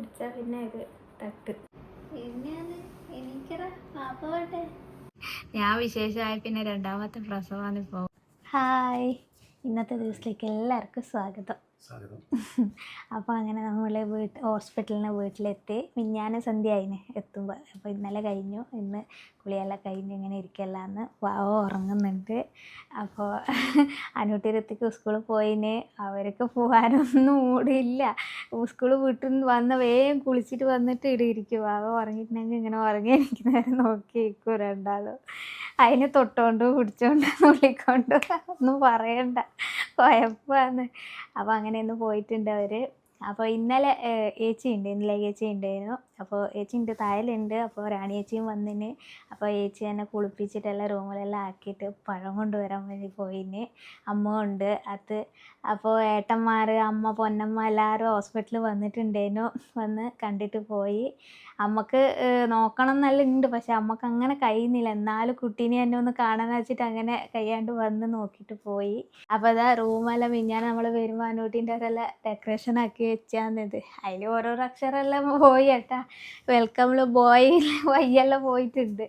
കുടിച്ചാ പിന്നെ ഇത് തട്ട്. എനിക്കറ പാപ്പ ഞാൻ വിശേഷമായി പിന്നെ രണ്ടാമത്തെ പ്രസവമാണ് ഇപ്പോൾ ഹായ്. ഇന്നത്തെ ദിവസത്തിലേക്ക് എല്ലാവർക്കും സ്വാഗതം. സ്വാഗതം. അപ്പോൾ അങ്ങനെ നമ്മൾ വീട്ട് ഹോസ്പിറ്റലിന് വീട്ടിലെത്തി. വിജ്ഞാന സന്ധ്യ ആയിന് എത്തുമ്പോൾ അപ്പോൾ ഇന്നലെ കഴിഞ്ഞു. ഇന്ന് കുളിയെല്ലാം കഴിഞ്ഞ് ഇങ്ങനെ ഇരിക്കല്ലാന്ന് വാവ ഉറങ്ങുന്നുണ്ട്. അപ്പോൾ അനൂട്ടിരത്തേക്ക് സ്കൂളിൽ പോയിന്. അവർക്ക് പോകാനൊന്നും മൂടില്ല. സ്കൂൾ വീട്ടിൽ നിന്ന് വന്ന വേഗം കുളിച്ചിട്ട് വന്നിട്ട് ഇവിടെ ഇരിക്കും. വാവ ഉറങ്ങിയിട്ടുണ്ടെങ്കിൽ ഇങ്ങനെ ഉറങ്ങി ഇരിക്കുന്നവരെ നോക്കി ഇരിക്കും രണ്ടാളും. അതിനെ തൊട്ടോണ്ട് പിടിച്ചോണ്ട് നുള്ളിക്കൊണ്ട് ഒന്നും പറയണ്ട. കുഴപ്പമാണ്. അപ്പോൾ അങ്ങനെ ഇന്ന് പോയിട്ടുണ്ട് അവർ അപ്പോൾ ഇന്നലെ ഏച്ചി ഉണ്ട് ഇന്നലെ ഏച്ചി ഉണ്ടായിരുന്നു അപ്പോൾ ഏച്ചി ഉണ്ട് തായലുണ്ട് അപ്പോൾ റാണി ഏച്ചിയും വന്നിന്. അപ്പോൾ ഏച്ചി എന്നെ കുളിപ്പിച്ചിട്ടെല്ലാം റൂമിലെല്ലാം ആക്കിയിട്ട് പഴം കൊണ്ടുവരാൻ വേണ്ടി പോയിന്. അമ്മ ഉണ്ട് അത്. അപ്പോൾ ഏട്ടന്മാർ അമ്മ പൊന്നമ്മ എല്ലാവരും ഹോസ്പിറ്റലിൽ വന്നിട്ടുണ്ടായിരുന്നു വന്ന് കണ്ടിട്ട് പോയി. അമ്മയ്ക്ക് നോക്കണം എന്നല്ല ഉണ്ട് പക്ഷെ അമ്മയ്ക്ക് അങ്ങനെ കഴിയുന്നില്ല. എന്നാലും കുട്ടീനെ എന്നെ ഒന്ന് കാണാൻ വെച്ചിട്ട് അങ്ങനെ കഴിയാണ്ട് വന്ന് നോക്കിയിട്ട് പോയി. അപ്പോൾ അതാ റൂമെല്ലാം മിഞ്ഞാൻ നമ്മൾ വരുമ്പോൾ അനൂട്ടിന്റെ ഡെക്കറേഷൻ ആക്കി വെച്ചാന്നത്. അതിൽ ഓരോരോ അക്ഷരമെല്ലാം പോയി ഏട്ടാ വെൽക്കമിൽ ബോയ് വയ്യെല്ലാം പോയിട്ടുണ്ട്.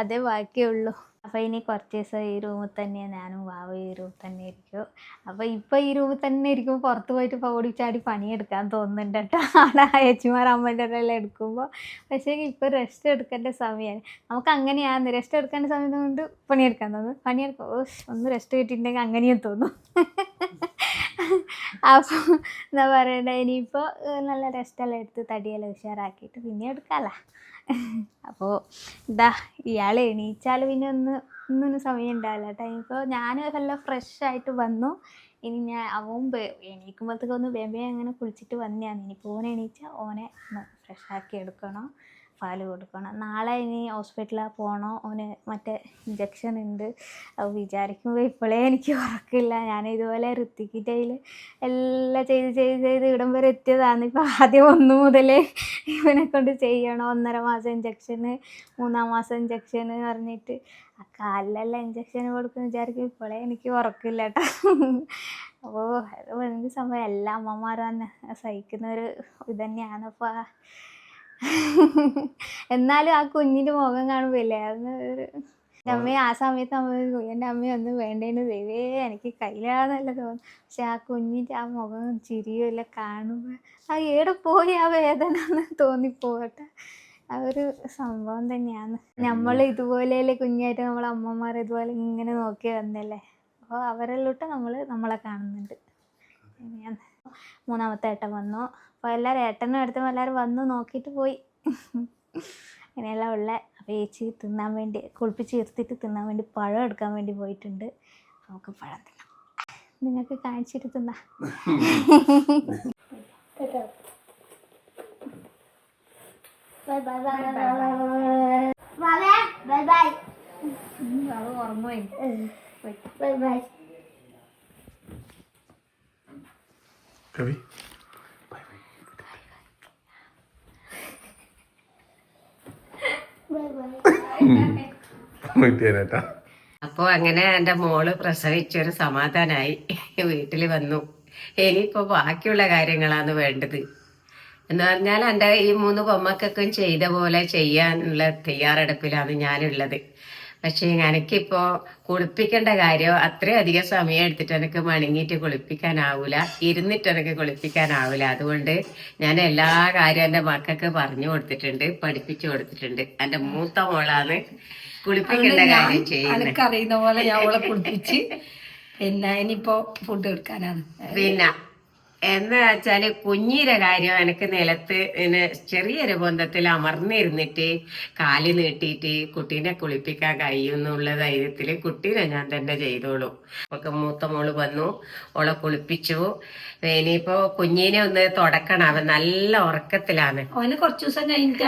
അതേ ബാക്കിയുള്ളൂ അപ്പോൾ ഇനി കുറച്ച് ദിവസം ഈ റൂമിൽ തന്നെ ഞാനും വാവ ഈ റൂമിൽ തന്നെ ഇരിക്കും. അപ്പോൾ ഇപ്പോൾ ഈ റൂമിൽ തന്നെ ഇരിക്കുമ്പോൾ പുറത്ത് പോയിട്ട് ഇപ്പോൾ ഓടിച്ചാടി പണിയെടുക്കാൻ തോന്നുന്നുണ്ട് കേട്ടോ. അവിടെ അയച്ചുമാർ അമ്മേന്റെ എല്ലാം എടുക്കുമ്പോൾ പക്ഷേ ഇപ്പോൾ റെസ്റ്റ് എടുക്കേണ്ട സമയമാണ് നമുക്ക് അങ്ങനെയാണ് റെസ്റ്റ് എടുക്കേണ്ട സമയം കൊണ്ട് പണിയെടുക്കാൻ തോന്നുന്നു പണിയെടുക്കും ഒന്ന് റെസ്റ്റ് കിട്ടിയിട്ടുണ്ടെങ്കിൽ അങ്ങനെയും തോന്നും. അപ്പോൾ എന്താ പറയണ്ടേ ഇനിയിപ്പോൾ നല്ല റെസ്റ്റെല്ലാം എടുത്ത് തടിയെല്ലാം ഉഷാറാക്കിയിട്ട് പിന്നെ എടുക്കാമല്ലോ അപ്പോൾ ഇതാ ഇയാൾ എണീച്ചാൽ പിന്നെ ഒന്ന് ഒന്നും സമയം ഉണ്ടാവില്ല കേട്ടോ. ഇപ്പോൾ ഞാൻ നല്ല ഫ്രഷ് ആയിട്ട് വന്നു. ഇനി ഞാൻ അവൻ എണീക്കുമ്പോഴത്തേക്കൊന്ന് വേമ്പയെ അങ്ങനെ കുളിച്ചിട്ട് വന്നെയാണ്. ഇനിയിപ്പോൾ ഓനെ എണീച്ചാൽ ഓനെ ഫ്രഷ് ആക്കി എടുക്കണം. പാൽ കൊടുക്കണം. നാളെ ഇനി ഹോസ്പിറ്റലിൽ പോകണോ അവന് മറ്റേ ഇഞ്ചക്ഷൻ ഉണ്ട്. അത് വിചാരിക്കുമ്പോൾ ഇപ്പോഴേ എനിക്ക് ഉറക്കില്ല. ഞാൻ ഇതുപോലെ ഋത്തിക്കിറ്റയിൽ എല്ലാം ചെയ്ത് ചെയ്ത് ചെയ്ത് ഇടം വരെ എത്തിയതാണ്. ഇപ്പോൾ ആദ്യം ഒന്ന് മുതലേ ഇവനെ കൊണ്ട് ചെയ്യണം. ഒന്നര മാസം ഇഞ്ചക്ഷന് മൂന്നാം മാസം ഇഞ്ചക്ഷന് പറഞ്ഞിട്ട്. ആ കാലിലെല്ലാം ഇഞ്ചക്ഷൻ കൊടുക്കുന്ന വിചാരിക്കും ഇപ്പോഴേ എനിക്ക് ഉറക്കില്ല കേട്ടോ അപ്പോൾ എന്ത് സംഭവം. എല്ലാ അമ്മമാരും തന്നെ സഹിക്കുന്ന ഒരു അപ്പോൾ എന്നാലും ആ കുഞ്ഞിന്റെ മുഖം കാണുമ്പോഴല്ലേ അന്ന് ഒരു എന്റെ അമ്മയെ ആ സമയത്ത് അമ്മ എന്റെ അമ്മ ഒന്നും വേണ്ടേന്ന് ദൈവേ എനിക്ക് കയ്യിലാന്നല്ല തോന്നുന്നു പക്ഷെ ആ കുഞ്ഞിന്റെ ആ മുഖം ചിരിയോ എല്ലാം കാണുമ്പോൾ ആ ഏടെ പോയി ആ വേദന എന്ന് തോന്നിപ്പോകട്ടെ. ആ ഒരു സംഭവം തന്നെയാണ്. നമ്മൾ ഇതുപോലെയല്ലേ കുഞ്ഞായിട്ട് നമ്മളെ അമ്മമാർ ഇതുപോലെ ഇങ്ങനെ നോക്കി വന്നല്ലേ? അപ്പോൾ അവരിലോട്ട് നമ്മൾ നമ്മളെ കാണുന്നുണ്ട്. അങ്ങനെയാണ്. മൂന്നാമത്തെ ഏട്ടൻ വന്നു അപ്പോൾ എല്ലാവരും ഏട്ടനും അടുത്തും എല്ലാവരും വന്നു നോക്കിയിട്ട് പോയി അങ്ങനെയെല്ലാം ഉള്ള അപ്പോൾ ചേച്ചി തിന്നാൻ വേണ്ടി കുളിപ്പിച്ച് ഇരുത്തിയിട്ട് തിന്നാൻ വേണ്ടി പഴം എടുക്കാൻ വേണ്ടി പോയിട്ടുണ്ട് നമുക്ക് പഴം തിന്നാം നിങ്ങൾക്ക് കാണിച്ചിട്ട് തിന്നാ bye bye bye bye bye bye അത് ഉറങ്ങുപോയി ബൈ ബൈ കവി. ബൈ ബൈ വീട്ടുകാരേട്ടാ അപ്പോൾ അങ്ങനെ എന്റെ മോൾ പ്രസവിച്ചൊരു സമാധാനായി വീട്ടിൽ വന്നു. ഇനിയിപ്പോ ബാക്കിയുള്ള കാര്യങ്ങളാണ് വേണ്ടത്. എന്ന് പറഞ്ഞാൽ എന്റെ ഈ മൂന്ന് പൊമ്മക്കൊക്കെ ചെയ്ത പോലെ ചെയ്യാനുള്ള തയ്യാറെടുപ്പിലാണ് ഞാനുള്ളത്. പക്ഷേ എനിക്കിപ്പോ കുളിപ്പിക്കേണ്ട കാര്യം അത്രയും അധികം സമയം എടുത്തിട്ട് എനിക്ക് മണങ്ങിയിട്ട് കുളിപ്പിക്കാനാവൂല. ഇരുന്നിട്ട് എനിക്ക് കുളിപ്പിക്കാനാവൂല. അതുകൊണ്ട് ഞാൻ എല്ലാ കാര്യവും എന്റെ മക്കൾക്ക് പറഞ്ഞു കൊടുത്തിട്ടുണ്ട് പഠിപ്പിച്ചു കൊടുത്തിട്ടുണ്ട്. എന്റെ മൂത്ത മോളാണ് കുളിപ്പിക്കേണ്ട കാര്യം ചെയ്യുന്നത്. എനിക്കറിയുന്ന പോലെ ഞാൻ അവളെ കുളിപ്പിച്ച് പിന്നെ ഇനിയിപ്പോ ഫുഡ് കൊടുക്കാനാണ് പിന്നെ എന്ന് വെച്ചാൽ കുഞ്ഞിയുടെ കാര്യം എനിക്ക് നിലത്ത് ഇങ്ങനെ ചെറിയൊരു ബന്ധത്തിൽ അമർന്നിരുന്നിട്ട് കാൽ നീട്ടിയിട്ട് കുട്ടീനെ കുളിപ്പിക്കാൻ കഴിയും എന്നുള്ള ധൈര്യത്തിൽ കുട്ടീനെ ഞാൻ തന്നെ ചെയ്തോളൂ. ഒക്കെ മൂത്ത മോൾ വന്നു ഓളെ കുളിപ്പിച്ചു. ഇനിയിപ്പോ കുഞ്ഞിനെ ഒന്ന് തുടക്കണം അവൻ നല്ല ഉറക്കത്തിലാണ്. അവന് കുറച്ചു ദിവസം കഴിഞ്ഞിട്ട്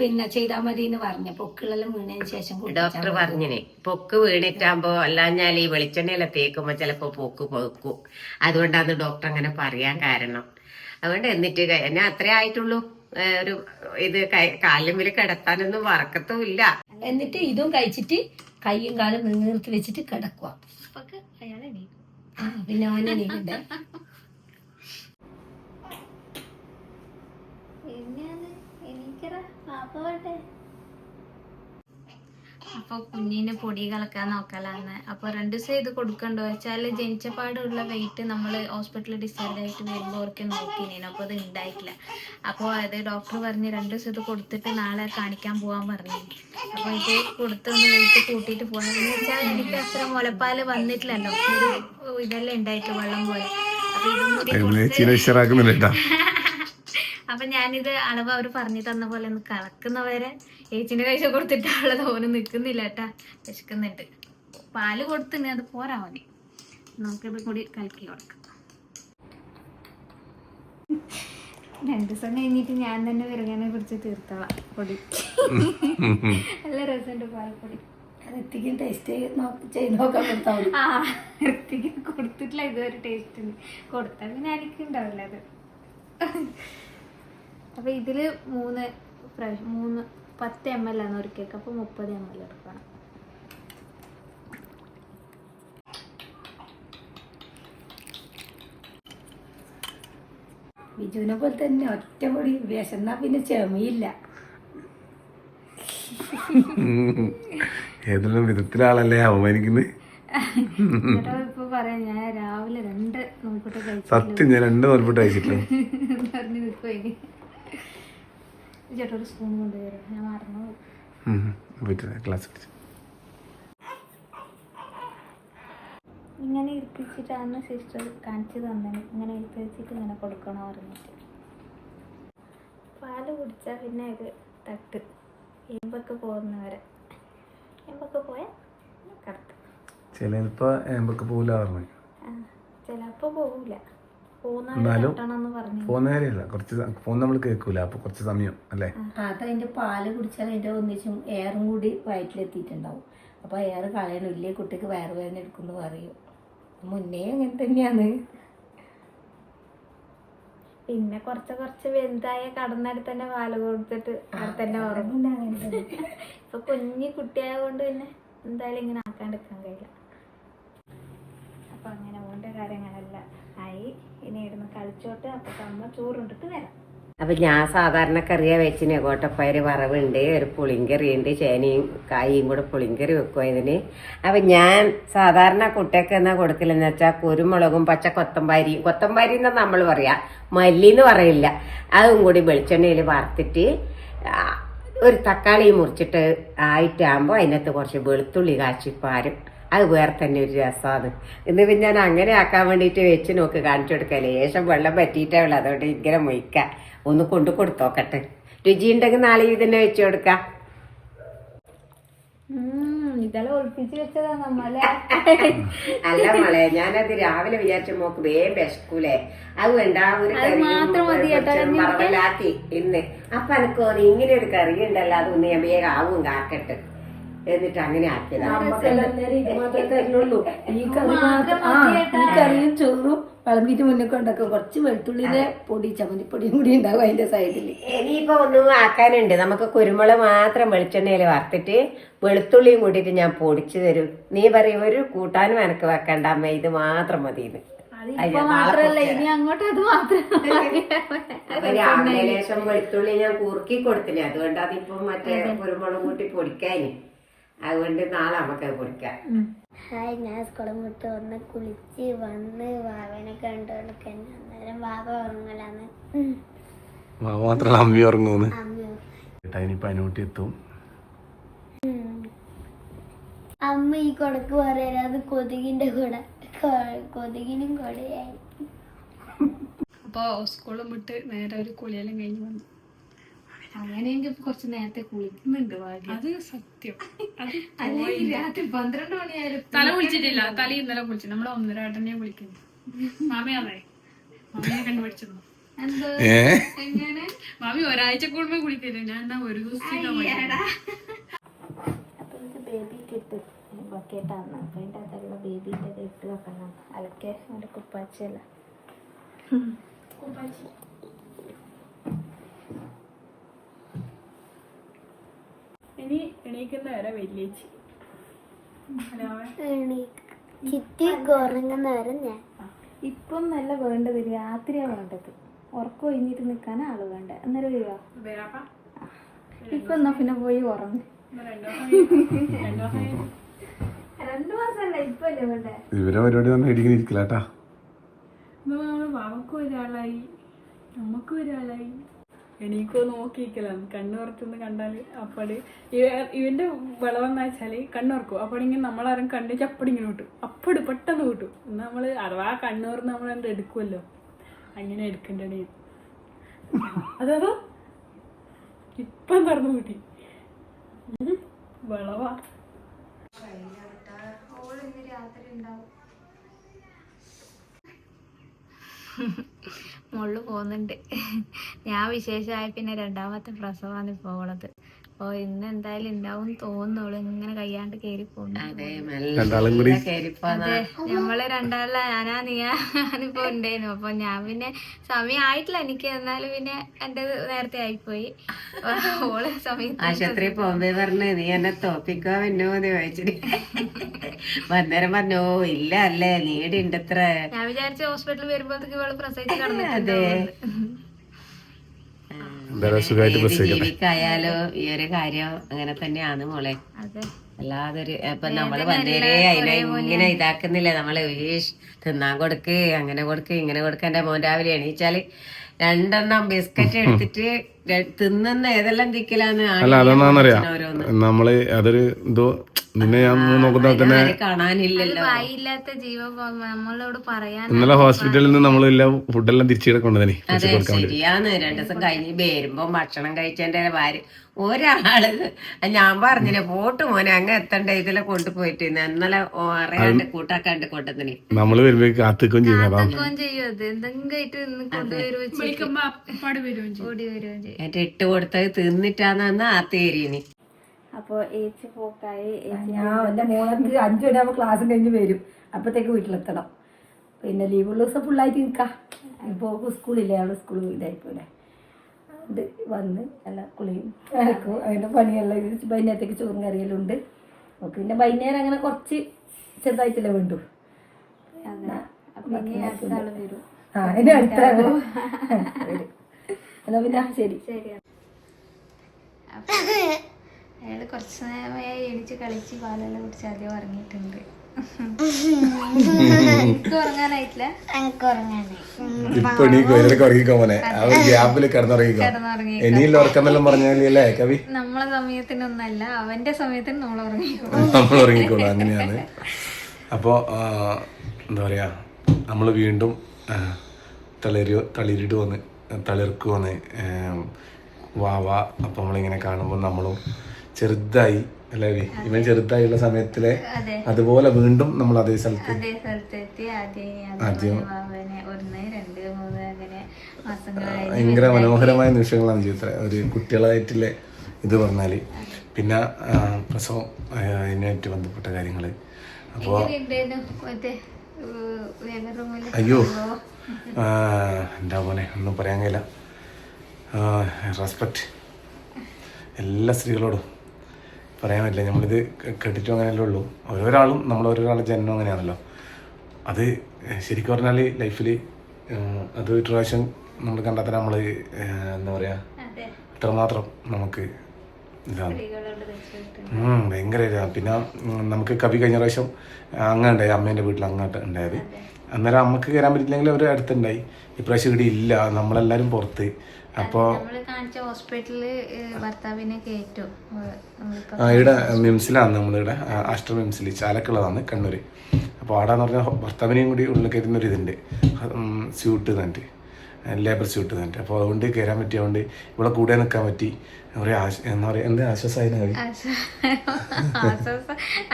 പിന്നെ ചെയ്താൽ മതി എന്ന് പറഞ്ഞു. പൊക്കിളെല്ലാം വീണതിന് ശേഷം ഡോക്ടർ. പറഞ്ഞിനെ. പൊക്ക് വീണിട്ടാകുമ്പോ അല്ലാഞ്ഞാൽ ഈ വെളിച്ചെണ്ണയിലെ തേക്കുമ്പോ ചിലപ്പോ പൊക്ക് പൊക്കും. അതുകൊണ്ടാണ് ഡോക്ടർ അങ്ങനെ പറയാൻ കാരണം. അതുകൊണ്ട് എന്നിട്ട് എന്നെ അത്രേ ആയിട്ടുള്ളൂ. ഒരു ഇത് കാലിൽ കിടത്താനൊന്നും വറക്കത്തും ഇല്ല. എന്നിട്ട് ഇതും കഴിച്ചിട്ട് കൈയും കാലും നിർത്തി വെച്ചിട്ട് കിടക്കുക പിന്നെ അവനെ പിന്നെ പോട്ടെ അപ്പോൾ കുഞ്ഞിന് പൊടി കലക്കാൻ നോക്കലാന്ന്. അപ്പൊ രണ്ടു ദിവസം ഇത് കൊടുക്കണ്ടോ? വെച്ചാൽ ജനിച്ചപാടുള്ള വെയിറ്റ് നമ്മൾ ഹോസ്പിറ്റലിൽ ഡിസ്ചാർജ് ആയിട്ട് വരുമ്പോൾ അവർക്ക് നോക്കിനേനു. അപ്പോൾ അത് ഉണ്ടായിട്ടില്ല അപ്പോൾ അത് ഡോക്ടർ പറഞ്ഞ് രണ്ടു ദിവസം ഇത് കൊടുത്തിട്ട് നാളെ കാണിക്കാൻ പോകാൻ പറഞ്ഞു. അപ്പോൾ ഇത് കൊടുത്തൊന്ന് വെയിറ്റ് കൂട്ടിയിട്ട് പോകണം എന്ന് വെച്ചാൽ എനിക്ക് അത്ര മുലപ്പാൽ വന്നിട്ടില്ലല്ലോ. ഒരു ഇതെല്ലാം ഉണ്ടായിട്ടുള്ള വെള്ളം പോലെ. അപ്പൊ ഞാനിത് അളവ് അവർ പറഞ്ഞു തന്ന പോലെ ഒന്ന് കലക്കുന്നവരെ ഏച്ചിന്റെ കൈശ കൊടുത്തിട്ട് അവളെ തോനെ നിൽക്കുന്നില്ല കേട്ടാ. വിശക്കുന്നുണ്ട്. പാൽ കൊടുത്തിന് അത് പോരാ മതി നമുക്കിത് കൂടി കലക്കി കൊടുക്കാം. രണ്ടു ദിവസം കഴിഞ്ഞിട്ട് ഞാൻ തന്നെ വിറകനെ കുറിച്ച് തീർത്തോളാം പൊടി. നല്ല രസമുണ്ട് പാൽപ്പൊടി ഋത്തിക്കും ടേസ്റ്റ് ചെയ്ത് നോക്കാൻ കൊടുത്താൽ ആ വൃത്തിക്ക് കൊടുത്തിട്ടില്ല ഇതുവരെ ടേസ്റ്റ് കൊടുത്താൽ പിന്നെ എനിക്ക് ഉണ്ടാവില്ല അത്. അപ്പൊ ഇതിൽ മൂന്ന് പ്രാവശ്യം മൂന്ന് പത്ത് എം എൽ ആണ് ഒരു കേക്ക്. അപ്പൊ മുപ്പത് എം എൽ എടുക്കണം. ബിജുവിനെ പോലെ തന്നെ ഒറ്റപൊടി വിശന്നാ പിന്നെ ചെമയില്ല. ഏതെല്ലാം വിധത്തിലാളല്ലേ അവമാനിക്കുന്നത് ഞാൻ രാവിലെ രണ്ട് സത്യം ഞാൻ രണ്ട് പറഞ്ഞു നിൽക്കുവായി ചേട്ടാ ഒരു സ്പൂൺ കൊണ്ടുവരും ഞാൻ മറന്നു ക്ലാസ് ഇങ്ങനെ ഇരിപ്പിച്ചിട്ടാണ് സിസ്റ്റർ കാണിച്ചു തന്നെ ഇങ്ങനെ ഇരിപ്പിച്ചിട്ട് ഇങ്ങനെ കൊടുക്കണം പറഞ്ഞിട്ട്. പാൽ കുടിച്ചാൽ പിന്നെ ഇത് തട്ട്. എമ്പൊക്കെ പോകുന്നവരെ. എമ്പൊക്കെ പോയാൽ കറക്റ്റ്. ചിലപ്പോ എമ്പൊക്കെ പോകില്ല പറഞ്ഞു. ചിലപ്പോൾ പോകില്ല എന്നാലും പോകുന്ന കാര്യമല്ല കുറച്ച് ഫോൺ നമ്മൾ കേൾക്കൂല അപ്പൊ കുറച്ച് സമയം അല്ലേ? അത് അതിന്റെ പാൽ കുടിച്ചാൽ അതിന്റെ ഒന്നിച്ചും എയറും കൂടി വയറ്റിലെത്തിയിട്ടുണ്ടാവും. അപ്പൊ എയർ കളയണം ഇല്ലേ കുട്ടിക്ക് വയറുവേദന എടുക്കുന്നു പറയും. മുന്നേ അങ്ങനെ തന്നെയാണ്. പിന്നെ കുറച്ച് കുറച്ച് വലുതായ കടന്നടി തന്നെ പാൽ കൊടുത്തിട്ട് അവിടെ തന്നെ ഉറങ്ങും. ഇപ്പൊ കുഞ്ഞി കുട്ടിയായതുകൊണ്ട് പിന്നെ എന്തായാലും ഇങ്ങനെ ആക്കാണ്ടിരിക്കാൻ കഴിയില്ല. അപ്പൊ അങ്ങനെ ഓണ്ട കാര്യങ്ങളല്ല ആയി. കളിച്ചോട്ട് അപ്പൊ അമ്മ ചോറുണ്ടിട്ട് വരാം. അപ്പൊ ഞാൻ സാധാരണ കറിയാ വെച്ചിന്. കോട്ടപ്പയർ വറവുണ്ട് ഒരു പുളിങ്കറി ഉണ്ട് ചേനയും കായും കൂടെ പുളിങ്കറി വെക്കും ഇതിന് അപ്പൊ ഞാൻ സാധാരണ കുട്ടിയൊക്കെ എന്നാ കൊടുക്കലെന്ന് വെച്ചാൽ കുരുമുളകും പച്ച കൊത്തമ്പാരിയും കൊത്തമ്പാരി എന്നാ നമ്മൾ പറയാ? മല്ലി എന്ന് പറയില്ല. അതും കൂടി വെളിച്ചെണ്ണയിൽ വറുത്തിട്ട് ഒരു തക്കാളി മുറിച്ചിട്ട് ആയിട്ടാകുമ്പോൾ അതിനകത്ത് കുറച്ച് വെളുത്തുള്ളി കാച്ചിപ്പാരും അത് വേറെ തന്നെ ഒരു രസമാണ് ഇന്ന് പിന്നെ ഞാൻ അങ്ങനെ ആക്കാൻ വേണ്ടിയിട്ട് വെച്ച് നോക്ക് കാണിച്ചു കൊടുക്കാം ലേശം വെള്ളം പറ്റിയിട്ടേ ഉള്ളൂ. അതുകൊണ്ട് ഇങ്ങനെ മൊയ്ക്കാം. ഒന്ന് കൊണ്ടു കൊടുത്തോക്കട്ടെ രുചി ഉണ്ടെങ്കിൽ നാളെ ഇത് തന്നെ വെച്ച് കൊടുക്കാം. അല്ല മോളെ ഞാനത് രാവിലെ വിചാരിച്ച മോക്ക് വേഗം വിശക്കൂലേ. അത് വേണ്ട ഒരു. വറവലാക്കി ഇന്ന്. അപ്പൊ എനിക്ക് ഇങ്ങനെ ഒരു കറി ഉണ്ടല്ലോ അതൊന്ന് ഞാൻ വേഗം ആവും കാക്കട്ടെ. എന്നിട്ട് അങ്ങനെ ആക്കിയതാണ് ഈ കറി മാത്രം ആ ഈ കറിയും ചോറും വിളമ്പിട്ട് മുന്നേ കൊണ്ടൊക്കെ കുറച്ച് വെളുത്തുള്ളിയിലെ പൊടി ചമ്മന്തിപ്പൊടിയും കൂടി ഉണ്ടാവും അതിന്റെ സൈഡിൽ ഇനിയിപ്പോ ഒന്നും ആക്കാനുണ്ട്. നമുക്ക് കുരുമുളക് മാത്രം വെളിച്ചെണ്ണയിൽ വറുത്തിട്ട് വെളുത്തുള്ളിയും കൂട്ടിയിട്ട് ഞാൻ പൊടിച്ചു തരും. നീ പറയും ഒരു കൂട്ടാനും എനക്ക് വെക്കണ്ട. അമ്മ ഇത് മാത്രം മതി ഇത് മാത്രല്ല. ഇനി അങ്ങോട്ട് അത് മാത്രം വെളുത്തുള്ളി ഞാൻ കുറുക്കി കൊടുത്തില്ലേ? അതുകൊണ്ട് അതിപ്പോ മറ്റേ കുരുമുളക് കൂട്ടി പൊടിക്കാന്. അതുകൊണ്ട് നാളെ നമുക്ക് അത് പൊടിക്കാം ഹായ് ഞാൻ സ്കൂളിൽ വിട്ട് വന്ന് കുളിച്ച് വന്ന് വാവനെ കണ്ടുകൊടുക്കാൻ അന്നേരം വാവ ഉറങ്ങലാന്ന്. മാത്രമല്ല അമ്മി ഉറങ്ങുന്നു. ഇനിയിപ്പോ അതിനോട്ട് എത്തും. അമ്മ ഈ കൊടക്ക് പറയാൻ അത് കൊതുകിന്റെ കൂടെ. കൊതുകിനും കൊടയായി അപ്പോൾ സ്കൂളും വിട്ട് നേരെ ഒരു കുളിയെല്ലാം കഴിഞ്ഞ് വന്നു. അങ്ങനെയെങ്കിൽ കുറച്ച് നേരത്തെ കുളിക്കുന്നുണ്ട് ഭാഗ്യം. അത് സത്യം. അത് അല്ലെങ്കിൽ രാത്രി പന്ത്രണ്ട് മണിയായാലും തല കുളിച്ചിട്ടില്ല. തല ഇന്നലെ കുളിച്ചു. നമ്മളെ ഒന്നരാട്ടനെ വിളിക്കുന്നു മാമയാണേ മാമയെ ഏ? എങ്ങനെ? മാമി ഒരാഴ്ച കൂടുമ്പോ കുളിക്കില്ല ഞാൻ എന്നാ ഒരു ദിവസം ബേബി കിട്ടും ബക്കറ്റാണ് അപ്പൊ അതിന്റെ അകത്തുള്ള ബേബീന്റെ ഇട്ട് വെക്കണം. അലക്കെ അതിന്റെ കുപ്പാച്ചല്ല ഇനി എണീക്കുന്ന വരെ വലിയേച്ചി ചിറ്റി ഞാൻ. ഇപ്പം നല്ല വേണ്ടത് രാത്രിയാ വേണ്ടത്. ഉറക്കം ഒഴിഞ്ഞിട്ട് നിൽക്കാൻ ആൾ വേണ്ട. അന്നേരം വരുവാ ഇപ്പൊ എന്നാ പിന്നെ പോയി ഉറങ്ങ. രണ്ടു മാസം രണ്ടു മാസമല്ല ഇപ്പൊ അല്ലേ വേണ്ടേ? ഇവരെ പരിപാടി തന്നെ ഇടിങ്ങനെ ഇരിക്കില്ല കേട്ടാ നമ്മൾ ബാബക്കും ഒരാളായി. നമുക്കും ഒരാളായി. എണീക്കോ നോക്കിയിരിക്കലാണ് കണ്ണുറത്തുനിന്ന് കണ്ടാൽ അപ്പടി. ഇവന്റെ വിളവെന്ന് വെച്ചാൽ കണ്ണുറക്കും. അപ്പടിങ്ങനെ നമ്മളാരും കണ്ടിച്ച് അപ്പടിങ്ങനെ കിട്ടും. അപ്പടി പെട്ടെന്ന് കിട്ടും. എന്നാ നമ്മൾ അഥവാ കണ്ണുറന്ന് നമ്മൾ എന്താ എടുക്കുമല്ലോ അങ്ങനെ എടുക്കണ്ടേ അതോ ഇപ്പം തുറന്നു കൂട്ടി. രാത്രി വിളവാ മുള്ളു പോകുന്നുണ്ട്. ഞാൻ വിശേഷമായ പിന്നെ രണ്ടാമത്തെ പ്രസവമാണ് ഇപ്പോൾ ഉള്ളത്. അപ്പോൾ ഇന്ന് എന്തായാലും ഉണ്ടാവും തോന്നുള്ളൂ ഇങ്ങനെ കയ്യാണ്ട് കേറി പോകുന്നു അതെ രണ്ടാളും അതെ നമ്മൾ രണ്ടാള ഞാനാ നീയാ ഞാനിപ്പോ ഉണ്ടായിരുന്നു അപ്പൊ ഞാൻ പിന്നെ സമയം ആയിട്ടില്ല എനിക്ക്. എന്നാലും പിന്നെ എന്റെ നേരത്തെ ആയിപ്പോയി. ഓൾ സമയത്ത് ആശുപത്രി പോകുമ്പോ പറഞ്ഞു നീ എന്നെ തോപ്പിക്കോ എന്നോ ചോദിച്ചിട്ട് വന്നേരം പറഞ്ഞോ ഇല്ല അല്ലേ നീടി ഉണ്ടത്ര ഞാൻ വിചാരിച്ച ഹോസ്പിറ്റലിൽ വരുമ്പോഴത്തേക്ക് ഇവൾ പ്രസവിച്ച് കിടന്നിട്ടുണ്ടാവും എന്തായാലും സുഖമായിട്ട് ഏത് പ്രസവിക്കട്ടെ. ഈ ഒരു കാര്യം അങ്ങനെ തന്നെയാണ് മോളെ. അതെ. അല്ലാതൊരു ഇപ്പൊ നമ്മൾ വന്നേരേ അതിനെ ഇങ്ങനെ ഇതാക്കുന്നില്ല? നമ്മൾ വീഷ് തിന്നാൻ കൊടുക്ക് അങ്ങനെ കൊടുക്ക് ഇങ്ങനെ കൊടുക്ക. എന്റെ മോൻ രാവിലെ എണീച്ചാൽ രണ്ടെണ്ണം ബിസ്ക്കറ്റ് എടുത്തിട്ട് തിന്നുന്ന ഏതെല്ലാം തിക്കലാന്ന് അല്ല അതെന്നാന്നറിയാം നമ്മൾ അതൊരു എന്തോ നിന്നെ ഞാൻ നോക്കുന്ന തന്നെ ഇന്നലെ ഹോസ്പിറ്റലിൽ നിന്ന് നമ്മളെല്ലാം ഫുഡെല്ലാം തിരിച്ചിടെ കൊണ്ടുതന്നെ അതെ ശരിയാന്ന്. രണ്ടു ദിവസം കഴിഞ്ഞ് വരുമ്പോ ഭക്ഷണം കഴിച്ചതിന്റെ ഭാര്യ ഒരാൾ. ഞാൻ പറഞ്ഞില്ലേ പോട്ട് മോനെ അങ്ങ് എത്തണ്ട ഇതിലെ കൊണ്ടുപോയിട്ട് ഇന്നലെ അറിയാണ്ട് കൂട്ടാക്കാണ്ട് കൊണ്ടതിന് നമ്മൾ വരുമ്പോ കാത്തുക്കും ചെയ്യും അത്. എന്തെങ്കിലും എന്നിട്ട് ഇട്ട് കൊടുത്തത് തിന്നിട്ടാന്ന് ആത്തേരിനി അപ്പൊ ഏച്ചി പോക്കായി. ഞാൻ എന്റെ അഞ്ചു അഞ്ചു ആവുമ്പോ ക്ലാസ് കഴിഞ്ഞ് വരും. അപ്പത്തേക്ക് വീട്ടിലെത്തണം. പിന്നെ ലീവുള്ള ദിവസം ഫുള്ളായിട്ട് നിൽക്കാം ഇപ്പോൾ സ്കൂളില്ലേ അവൾ സ്കൂൾ ഇതായിപ്പോലെ ഇത് വന്ന് എല്ലാ കുളിയും അലക്കും അതിന്റെ പണിയെല്ലാം ഇത് വൈകുന്നേരത്തേക്ക് ചോറും കറിയെല്ലാം ഉണ്ട്. നമുക്ക് പിന്നെ വൈകുന്നേരം അങ്ങനെ കുറച്ച് ചെറുതായിട്ടല്ലേ വേണ്ടു. ആ ഇനി അടുത്ത വരും. എന്നാ പിന്നെ ശരി. അയാൾ കുറച്ച് നേരമായി എണീച്ച് കളിച്ച് പാലെല്ലാം കുടിച്ച് ആദ്യം ഉറങ്ങിയിട്ടുണ്ട്. ഉറങ്ങിക്കോ മോനെ. ആ ഒരു ഗ്യാപ്പിൽ കിടന്നുറങ്ങിക്കോ. കിടന്നുറങ്ങി ഇനിയില്ല ഉറക്കെന്നെല്ലാം പറഞ്ഞല്ലേ കവി? നമ്മളെ സമയത്തിനൊന്നല്ല അവന്റെ സമയത്തിന് നമ്മൾ നമ്മൾ ഉറങ്ങിക്കോളൂ അങ്ങനെയാണ്. അപ്പോൾ എന്താ പറയാ നമ്മൾ വീണ്ടും തളിരിട്ട് വന്ന് തളിരിടുവന്ന് തളിർക്കുവന്ന് വാവ അപ്പോൾ നമ്മളിങ്ങനെ കാണുമ്പോൾ നമ്മളും ചെറുതായി അല്ലേ വി? ഇവൻ ചെറുതായുള്ള സമയത്തിലെ അതുപോലെ വീണ്ടും നമ്മൾ അതേ സ്ഥലത്ത് അതേ സ്ഥലത്തെത്തി. ആദ്യം ഭയങ്കര മനോഹരമായ നിമിഷങ്ങളാണ് ജീവിതത്തിലെ. ഒരു കുട്ടികളായിട്ടില്ലേ ഇത് പറഞ്ഞാൽ പിന്നെ പ്രസവം അതിനായിട്ട് ബന്ധപ്പെട്ട കാര്യങ്ങൾ അപ്പോൾ അയ്യോ. എന്താ പോലെ ഒന്നും പറയാൻ കഴിയില്ല. റെസ്പെക്റ്റ് എല്ലാ സ്ത്രീകളോടും. പറയാൻ പറ്റില്ല. നമ്മളിത് കേട്ടിട്ടും അങ്ങനെയല്ലേ ഉള്ളൂ. ഓരോരാളും നമ്മൾ ഓരോരാളുടെ ജനനം അങ്ങനെയാണല്ലോ. അത് ശരിക്കും പറഞ്ഞാൽ ലൈഫിൽ അത് ഒരു പ്രാവശ്യം നമ്മൾ കണ്ടാൽ നമ്മൾ എന്താ പറയുക അതെ. അത്രമാത്രം നമുക്ക് ഇതാണ്. ഭയങ്കര ഇതാണ് പിന്നെ നമുക്ക് കവി കഴിഞ്ഞ പ്രാവശ്യം അങ്ങ് ഉണ്ടായി അമ്മേന്റെ വീട്ടിൽ അങ്ങോട്ട് ഉണ്ടായത്. അന്നേരം അമ്മയ്ക്ക് കയറാൻ പറ്റില്ലെങ്കിൽ അവർ അടുത്തുണ്ടായി. ഇപ്രാവശ്യം ഇവിടെ ഇല്ല. നമ്മളെല്ലാവരും പുറത്ത്. അപ്പോൾ ഇവിടെ മിംസിലാണ് നമ്മളിവിടെ ആ, അഷ്ടർ മിംസിൽ ചാലക്കുള്ളതാണ് കണ്ണൂർ അപ്പോൾ അവിടെ എന്ന് പറഞ്ഞാൽ ഭർത്താവിനെയും കൂടി ഉള്ളിൽ കയറ്റുന്ന ഒരു ഇതുണ്ട് സ്യൂട്ട് തന്നിട്ട്. ലേബർ സ്യൂട്ട് തന്നിട്ട്. അപ്പോൾ അതുകൊണ്ട് കയറാൻ പറ്റിയതുകൊണ്ട് ഇവിടെ കൂടെ നിൽക്കാൻ പറ്റി. ഒരു എന്താ പറയുക എന്ത് ആശ്വാസമായി കവി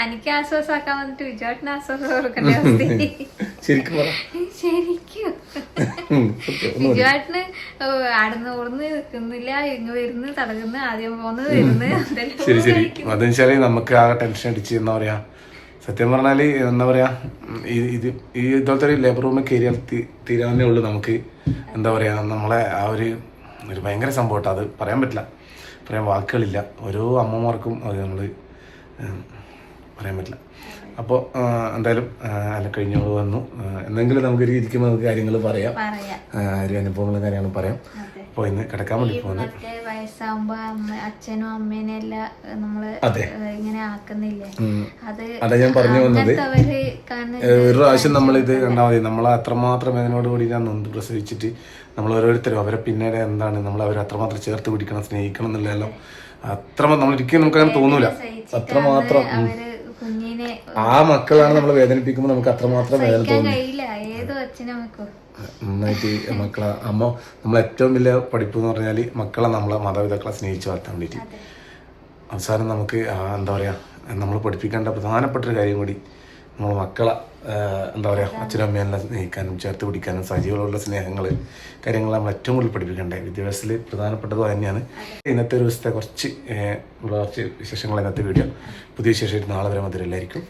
എനിക്ക് ആശ്വാസാക്കാൻ വന്നിട്ട് വിജോട്ടിന് ആശ്വാസം ശരിക്കും ശരിക്കും. വിജുവാട്ടിന് ആടുന്ന് ഓടുന്ന് നിൽക്കുന്നില്ല ഇങ്ങ് വരുന്നു തടകുന്നു ആദ്യം പോന്ന് വരുന്നു ശരി ശരി. അതെന്ന് വെച്ചാൽ നമുക്ക് ആ ടെൻഷൻ അടിച്ച് എന്താ പറയാ? സത്യം പറഞ്ഞാൽ എന്താ പറയാ? ഈ ഇത് ഈ ഇതുപോലത്തെ ഒരു ലേബർ റൂമിൽ കയറിയാൽ തീരാവുന്നേ ഉള്ളൂ നമുക്ക്. എന്താ പറയാ? നമ്മളെ ആ ഒരു ഒരു ഭയങ്കര സംഭവം അത് പറയാൻ പറ്റില്ല. പറയാൻ വാക്കുകളില്ല. ഓരോ അമ്മമാർക്കും അത് നമ്മൾ പറയാൻ പറ്റില്ല. അപ്പോൾ എന്തായാലും അല്ല കഴിഞ്ഞു വന്നു. എന്തെങ്കിലും നമുക്ക് ഇരിക്കുമ്പോൾ നമുക്ക് കാര്യങ്ങൾ പറയാം. ഒരു അനുഭവങ്ങളും കാര്യങ്ങളും പറയാം. അതെ. അപ്പോൾ ഇന്ന് കിടക്കാൻ വേണ്ടി പോകുന്നത് അച്ഛനും അമ്മേനെ എല്ലാം നമ്മൾ അതെ. ഇങ്ങനെ ആക്കുന്നില്ലേ? അത് അതാ ഞാൻ പറഞ്ഞു വന്നത്. ഒരു പ്രാവശ്യം നമ്മളിത് കണ്ടാൽ മതി. നമ്മൾ അത്രമാത്രം അതിനോട് കൂടി ഞാൻ നൊന്ത് പ്രസവിച്ചിട്ട് നമ്മൾ ഓരോരുത്തരും അവരെ പിന്നീട് എന്താണ് നമ്മൾ അവരെ അത്രമാത്രം ചേർത്ത് പിടിക്കണം സ്നേഹിക്കണം എന്നുള്ളതെല്ലാം അത്രമാത്രം നമ്മൾ ഒരിക്കലും നമുക്ക് അങ്ങനെ തോന്നൂല. അത്രമാത്രം ആ മക്കളാണ് നമ്മൾ വേദനിപ്പിക്കുമ്പോൾ നമുക്ക് അത്രമാത്രം വേദന നന്നായിട്ട് മക്കളെ അമ്മ നമ്മൾ ഏറ്റവും വലിയ പഠിപ്പ് എന്ന് പറഞ്ഞാൽ മക്കളെ നമ്മളെ മാതാപിതാക്കളെ സ്നേഹിച്ച് വളർത്താൻ വേണ്ടിയിട്ട്. അവസാനം നമുക്ക് എന്താ പറയുക നമ്മൾ പഠിപ്പിക്കേണ്ട പ്രധാനപ്പെട്ട ഒരു കാര്യം കൂടി നമ്മൾ മക്കളെ എന്താ പറയുക അച്ഛനും അമ്മയെല്ലാം സ്നേഹിക്കാനും ചേർത്ത് പിടിക്കാനും സജീവമുള്ള സ്നേഹങ്ങൾ കാര്യങ്ങൾ നമ്മൾ ഏറ്റവും കൂടുതൽ പഠിപ്പിക്കേണ്ടത് വിദ്യാഭ്യാസത്തിൽ പ്രധാനപ്പെട്ടത് തന്നെയാണ്. ഇന്നത്തെ ഒരു ദിവസത്തെ കുറച്ച് ഉള്ള കുറച്ച് വിശേഷങ്ങൾ ഇന്നത്തെ വീഡിയോ. പുതിയ വിശേഷം നാളെ വരെ മധുരമല്ലായിരിക്കും